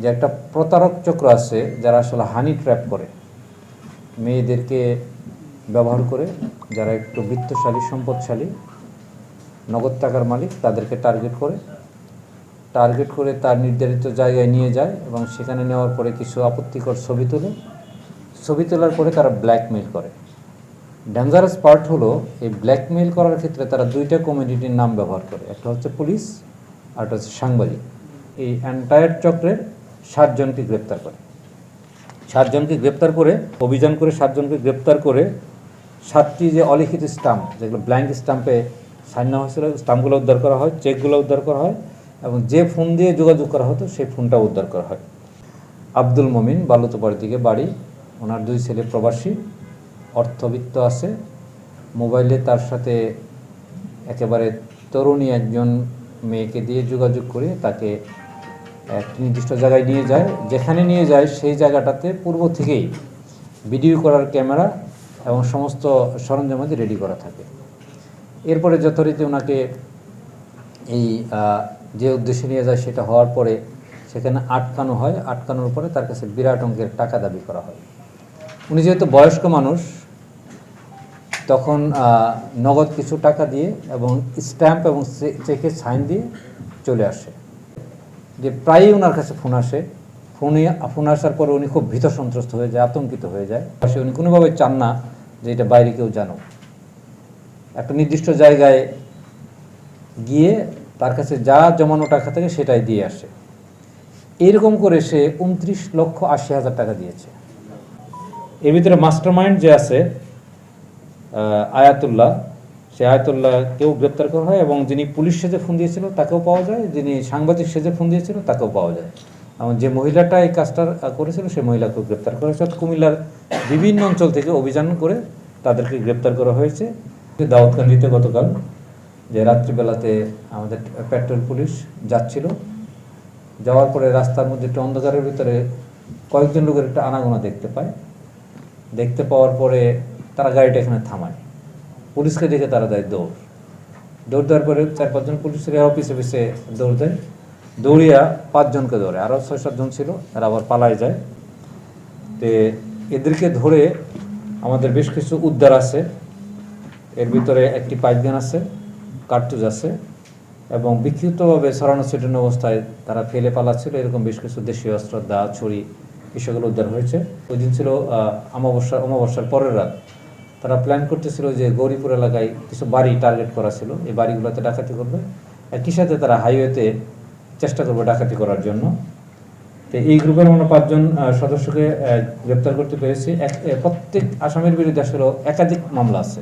যে একটা প্রতারক চক্র আছে যারা আসলে হানি ট্র্যাপ করে। মেয়েদেরকে ব্যবহার করে যারা একটু বৃত্তশালী, সম্পদশালী, নগদ টাকার মালিক, তাদেরকে টার্গেট করে। টার্গেট করে তার নির্ধারিত জায়গায় নিয়ে যায় এবং সেখানে নেওয়ার পরে কিছু আপত্তিকর ছবি তোলে। ছবি তোলার পরে তারা ব্ল্যাকমেইল করে। ডেঞ্জারাস পার্ট হলো, এই ব্ল্যাকমেইল করার ক্ষেত্রে তারা দুইটা কমিউনিটির নাম ব্যবহার করে। একটা হচ্ছে পুলিশ আর একটা হচ্ছে সাংবাদিক। এই এন্টায়ার চক্রের সাতজনকে গ্রেপ্তার করে। সাতজনকে গ্রেপ্তার করে, অভিযান করে সাতজনকে গ্রেপ্তার করে সাতটি যে অলিখিত স্টাম্প, যেগুলো ব্ল্যাঙ্ক স্টাম্পে সাইন নেওয়া হয়েছিল স্টাম্পগুলো উদ্ধার করা হয়, চেকগুলো উদ্ধার করা হয় এবং যে ফোন দিয়ে যোগাযোগ করা হতো, সেই ফোনটা উদ্ধার করা হয়। আব্দুল মমিন বালুতপাড়ি দিকে বাড়ি, ওনার দুই ছেলে প্রবাসী, অর্থবিত্ত আছে। মোবাইলে তার সাথে একেবারে তরুণী একজন মেয়েকে দিয়ে যোগাযোগ করে তাকে নির্দিষ্ট জায়গায় নিয়ে যায়, যেখানে নিয়ে যায় সেই জায়গাটাতে পূর্ব থেকেই ভিডিও করার ক্যামেরা এবং সমস্ত সরঞ্জামাদি রেডি করা থাকে। এরপরে যথারীতি ওনাকে এই যে উদ্দেশ্যে নিয়ে যায় সেটা হওয়ার পরে সেখানে আটকানো হয়। আটকানোর পরে তার কাছে বিরাট অঙ্কের টাকা দাবি করা হয়। উনি যেহেতু বয়স্ক মানুষ, তখন নগদ কিছু টাকা দিয়ে এবং স্ট্যাম্প এবং চেকে সাইন দিয়ে চলে আসে। যে প্রায়ই ওনার কাছে ফোন আসে, ফোনে ফোন আসার পরে উনি খুব ভীত সন্ত্রস্ত হয়ে যায়, আতঙ্কিত হয়ে যায়। সে উনি কোনোভাবে চান না যে এটা বাইরে কেউ জানো একটা নির্দিষ্ট জায়গায় গিয়ে তার কাছে যা জমানো টাকা থাকে সেটাই দিয়ে আসে। এইরকম করে সে উনত্রিশ লক্ষ আশি হাজার টাকা দিয়েছে। এর ভিতরে মাস্টার মাইন্ড যে আছে আয়াতুল্লাহ সে আয়াতুল্লাহকেও গ্রেপ্তার করা হয় এবং যিনি পুলিশ সেজে ফোন দিয়েছিল তাকেও পাওয়া যায়, যিনি সাংবাদিক সেজে ফোন দিয়েছিল তাকেও পাওয়া যায়। এবং যে মহিলাটা এই কাজটা করেছিল, সেই মহিলাকেও গ্রেপ্তার করা হয়েছে। কুমিল্লার বিভিন্ন অঞ্চল থেকে অভিযান করে তাদেরকে গ্রেপ্তার করা হয়েছে। দাউদকান্দিতে গতকাল যে রাত্রিবেলাতে আমাদের পেট্রোল পুলিশ যাচ্ছিল, যাওয়ার পরে রাস্তার মধ্যে একটু অন্ধকারের ভিতরে কয়েকজন লোকের একটা আনাগোনা দেখতে পায়। দেখতে পাওয়ার পরে তারা গাড়িটা এখানে থামায়। পুলিশকে দেখে তারা দেয় দৌড়। দৌড় দেওয়ার পরে চার পাঁচজন পুলিশ পুলিশের অফিসে অফিসে দৌড় দেয়। দৌড়িয়া পাঁচজনকে ধরে। আরও ছয় সাতজন ছিল, তারা আবার পালায় যায়। তে এদেরকে ধরে আমাদের বেশ কিছু উদ্ধার আছে। এর ভিতরে একটি পাইপ গান আছে কার্তুজ আছে এবং বিক্ষিপ্তভাবে ছড়ানো ছিটানো অবস্থায় তারা ফেলে পালাচ্ছিল। এরকম বেশ কিছু দেশীয় অস্ত্র, দা ছড়ি এসবগুলো উদ্ধার হয়েছে। ওই দিন ছিল অমাবস্যা অমাবস্যার পরের রাত। তারা প্ল্যান করতেছিল যে গৌরীপুর এলাকায় কিছু বাড়ি টার্গেট করা ছিল। এই বাড়িগুলোতে ডাকাতি করবে। একই সাথে তারা হাইওয়েতে চেষ্টা করবে ডাকাতি করার জন্য। তো এই গ্রুপের আমরা পাঁচজন সদস্যকে গ্রেপ্তার করতে পেরেছি। এক প্রত্যেক আসামের বিরুদ্ধে আসলে একাধিক মামলা আছে।